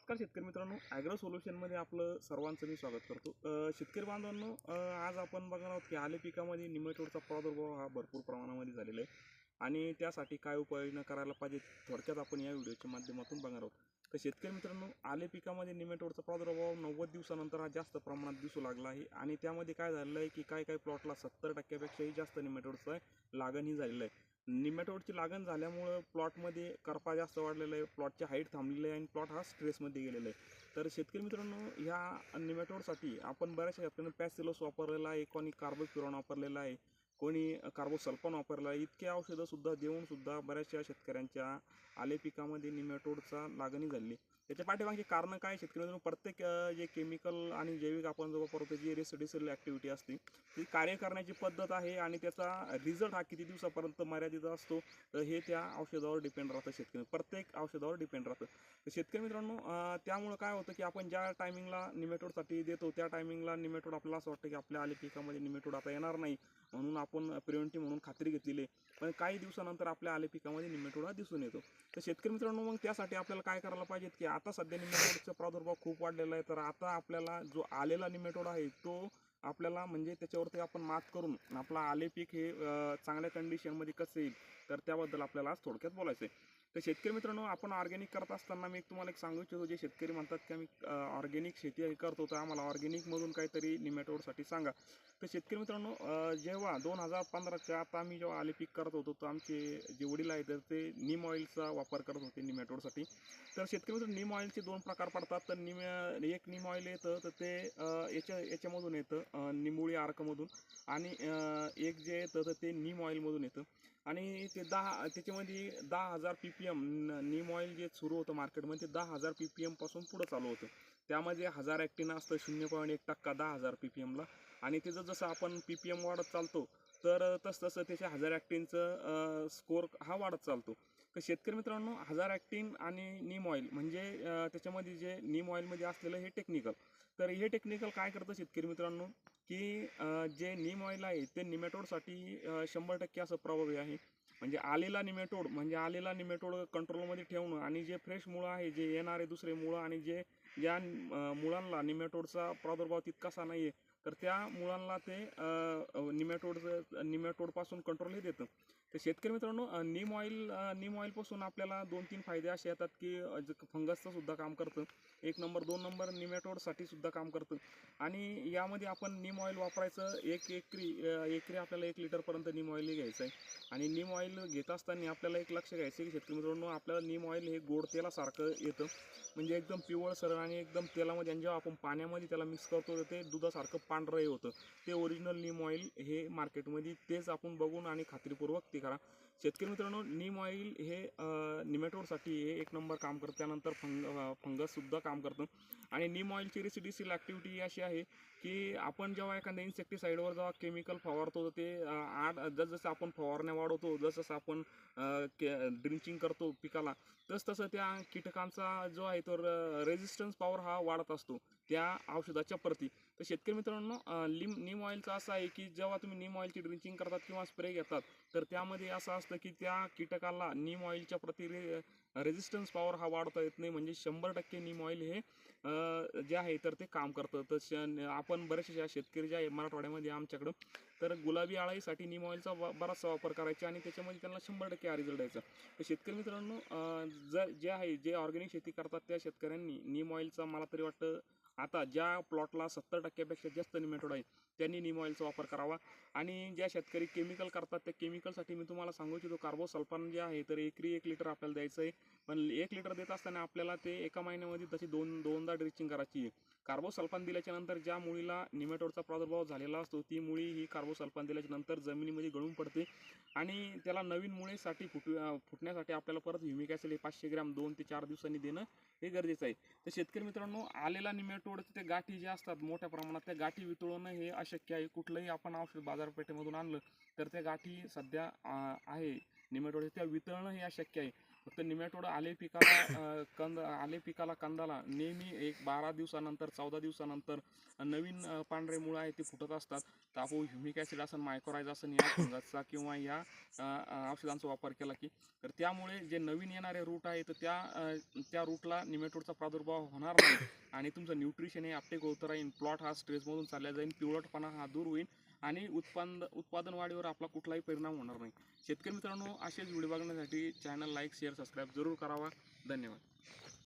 नमस्कार शेतकरी मित्रांनो. ॲग्रो सोल्युशनमध्ये आपलं सर्वांचं मी स्वागत करतो. शेतकरी बांधवांनो आज आपण बघणार आहोत की आले पिकामध्ये निमेटोडचा प्रादुर्भाव हा भरपूर प्रमाणामध्ये झालेला आहे. आणि त्यासाठी काय उपाययोजना करायला पाहिजे थोडक्यात आपण या व्हिडिओच्या माध्यमातून बघणार आहोत. तर शेतकरी मित्रांनो आले पिकामध्ये निमेटोडचा प्रादुर्भाव नव्वद दिवसानंतर हा जास्त प्रमाणात दिसू लागला आहे. आणि त्यामध्ये काय झालेलं आहे की काही काही प्लॉटला सत्तर टक्क्यापेक्षाही जास्त निमेटोडचं लागणही झालेलं आहे. निमॅटोडची लागण झाल्यामुळं प्लॉटमध्ये करपा जास्त वाढलेला आहे प्लॉटची हाईट थांबलेली आहे आणि प्लॉट हा स्ट्रेसमध्ये गेलेला आहे. तर शेतकरी मित्रांनो ह्या निमॅटोडसाठी आपण बऱ्याचशा शेतकऱ्यांनी पॅसिलोस वापरलेला आहे कोणी कार्बोक्युरॉन वापरलेला आहे कोणी कार्बोसल्फॉन वापरला आहे. इतके औषधंसुद्धा देऊनसुद्धा बऱ्याचशा शेतकऱ्यांच्या आले पिकामध्ये निमॅटोडचा लागणी झाली. त्याच्या पाठीमागे कारणं काय शेतकरी मित्रांनो प्रत्येक जे केमिकल आणि जैविक आपण जो वापरतो जी रेसिडिसल ॲक्टिव्हिटी असते ती कार्य करण्याची पद्धत आहे आणि त्याचा रिझल्ट हा किती दिवसापर्यंत मर्यादित असतो तर हे त्या औषधावर डिपेंड राहतं शेतकरी. प्रत्येक औषधावर डिपेंड राहतं. तर शेतकरी मित्रांनो त्यामुळं काय होतं की आपण ज्या टायमिंगला निमेटोडसाठी देतो त्या टायमिंगला निमेटोड आपल्याला असं वाटतं की आपल्या आले पिकामध्ये निमेटोड आता येणार नाही म्हणून आपण प्रिव्हेंटिव्ह म्हणून खात्री घेतलेली आहे. पण काही दिवसानंतर आपल्या आले पिकामध्ये निमेटोड हा दिसून येतो. तर शेतकरी मित्रांनो मग त्यासाठी आपल्याला काय करायला पाहिजेत की आता सध्या निमेटोडचा प्रादुर्भाव खूप वाढलेला आहे. तर आता आपल्याला जो आलेला निमेटोड आहे तो आपल्याला म्हणजे त्याच्यावरती आपण मात करून आपला आले पीक हे चांगल्या कंडिशनमध्ये कसं येईल तर त्याबद्दल आपल्याला आज थोडक्यात बोलायचं आहे तर शेतकरी मित्रांनो आपण ऑर्गॅनिक करत असताना मी तुम्हाला एक सांगू इच्छितो जे शेतकरी म्हणतात की आम्ही ऑर्गॅनिक शेती करतो तर आम्हाला ऑर्गॅनिकमधून काहीतरी निमेटोडसाठी सांगा. तर शेतकरी मित्रांनो जेव्हा दोन हजार पंधराच्या आता आम्ही जेव्हा आले पीक करत होतो तर आमचे जे वडील आहेत तर ते निम ऑइलचा वापर करत होते निमेटोडसाठी तर शेतकरी मित्रांनो निम ऑइलचे दोन प्रकार पडतात तर निम एक निम ऑइल येतं तर ते याच्या याच्यामधून येतं निंबोळी आर्कमधून आणि एक जे येतं तर ते नीम ऑइलमधून येतं. आणि ते दहा त्याच्यामध्ये दहा हजार P P M neem oil जे सुरू होतं मार्केटमध्ये ते दहा हजार पी पी एमपासून पुढं चालू होतं. त्यामध्ये हजार ॲक्टिन असतं शून्य पॉईंट एक टक्का दहा हजार पी पी एमला आणि त्याचं जसं आपण पी पी एम वाढत चालतो तर तसं तसं त्याच्या हजार ॲक्टिनचं स्कोर हा वाढत चालतो. तर शेतकरी मित्रांनो हजार ॲक्टिन आणि नीम ऑइल म्हणजे त्याच्यामध्ये जे नीम ऑइलमध्ये असलेलं हे टेक्निकल तर हे टेक्निकल काय करतं शेतकरी मित्रांनो की जे नीम ऑइल आहे ते निमॅटोडसाठी शंभर टक्के असं प्रभावी आहे. म्हणजे आलेला निमेटोड म्हणजे आलेला निमेटोड कंट्रोलमध्ये ठेवणं आणि जे फ्रेश मुळं आहे जे येणारे दुसरे मुळं आणि जे ज्या मुळांना निमेटोडचा प्रादुर्भाव तितकासा नाही आहे तर त्या मुळांना ते निमॅटोड निमॅटोडपासून कंट्रोलही देतं. तर शेतकरी मित्रांनो नीम ऑइल नीम ऑइलपासून आपल्याला दोन तीन फायदे असे येतात की फंगसचं सुद्धा काम करतं. एक नंबर दोन नंबर निमॅटोडसाठी सुद्धा काम करतं. आणि यामध्ये आपण नीम ऑइल वापरायचं एक एकरी एकरी आपल्याला एक लिटरपर्यंत नीम ऑइल घ्यायचं आहे. आणि नीम ऑइल घेत असताना आपल्याला एक लक्ष घ्यायचं आहे की शेतकरी मित्रांनो आपल्याला नीम ऑइल हे गोड तेलासारखं येतं. म्हणजे एकदम पिवळसर आणि एकदम तेलामध्ये आणि जेव्हा आपण पाण्यामध्ये त्याला मिक्स करतो तर ते दुधासारखं पांढरंही होतं. ते ओरिजिनल नीम ऑइल हे मार्केटमध्ये तेच आपण बघून आणि खात्रीपूर्वक ते करा. शेतकरी मित्रांनो नीम ऑइल हे निमेटोडसाठी हे एक नंबर काम करतं. त्यानंतर फंग फंगससुद्धा काम करतं. आणि नीम ऑइलची रेसिडिसिल ॲक्टिव्हिटी अशी आहे की आपण जेव्हा एखाद्या इन्सेक्टिसाईडवर जेव्हा केमिकल फवारतो तर ते आड आठ जसजसं आपण फवारण्या वाढवतो जसजसं आपण के ड्रिंचिंग करतो पिकाला तस तसं त्या कीटकांचा जो आहे तो रेजिस्टन्स पॉवर हा वाढत असतो. त्या औषधाच्या प्रती. तर शेतकरी मित्रांनो लिम नीम ऑइलचं असं आहे की जेव्हा तुम्ही नीम ऑइलची ड्रिंचिंग करतात किंवा स्प्रे घेतात तर त्यामध्ये असं असतं की त्या कीटकाला नीम ऑइलच्या प्रति रे रेजिस्टन्स पॉवर हा वाढवता येत नाही. म्हणजे शंभर टक्के नीम ऑइल हे जे आहे तर ते काम करतं. तर श आपण बरेचसे शेतकरी जे आहे मराठवाड्यामध्ये आमच्याकडं तर गुलाबी आळाईसाठी नीम ऑइलचा वा- बराचसा वापर करायचा आणि त्याच्यामध्ये त्यांना शंभर टक्के हा रिझल्ट द्यायचा. तर शेतकरी मित्रांनो जर जे आहे जे ऑर्गॅनिक शेती करतात त्या शेतकऱ्यांनी नीम ऑइलचा मला तरी वाटतं आता ज्या प्लॉटला सत्तर टक्क्यापेक्षा जास्त निमेटोड आहे त्यांनी नीम ऑइलचा वापर करावा. आणि ज्या शेतकरी केमिकल करतात त्या केमिकलसाठी मी तुम्हाला सांगू इच्छितो कार्बोसल्फान जे आहे तर एकरी एक लिटर आपल्याला द्यायचं आहे. पण एक लिटर देत असताना आपल्याला ते एका महिन्यामध्ये तशी दोन दोनदा ड्रिचिंग करायची आहे. कार्बोसल्फान दिल्याच्या नंतर ज्या मुळीला निमेटोडचा प्रादुर्भाव झालेला असतो ती मुळी ही कार्बोसल्फान दिल्याच्या नंतर जमिनीमध्ये गळून पडते. आणि त्याला नवीन मुळेसाठी फुट फुटण्यासाठी आपल्याला परत ह्युमिक ॲसिड हे पाचशे ग्रॅम दोन ते चार दिवसांनी देणं हे गरजेचं आहे. तर शेतकरी मित्रांनो आलेला निमेटोडचे ते गाठी जे असतात मोठ्या प्रमाणात त्या गाठी वितळवणं हे शक्य आहे कुठलंही आपण औषध बाजारपेठेमधून आणलं तर त्या गाठी सध्या आहे. निमेटोड त्या वितळणं हे अशक्य आहे. फक्त निमॅटोड आले पिकाला कंद आले पिकाला कंदाला नेहमी एक बारा दिवसानंतर चौदा दिवसानंतर नवीन पांढरे मुळं आहे ते फुटत असतात. तर आपण ह्युमिक ॲसिड असन मायक्रोरायज असन या फंगसचा किंवा या औषधांचा वापर केला की तर त्यामुळे जे नवीन येणारे रूट आहे तर त्या त्या रूटला निमॅटोडचा प्रादुर्भाव होणार नाही. आणि तुमचं न्यूट्रिशन हे आपटे होतं राहील प्लॉट हा स्ट्रेसमधून चालला जाईल पिवळटपणा हा दूर होईल आणि उत्पादन उत्पादन वाढीवर आपला कुठलाही परिणाम होणार नाही. शेतकरी मित्रांनो असेच व्हिडिओ बघण्यासाठी चॅनल लाईक शेअर सबस्क्राईब जरूर करावा. धन्यवाद.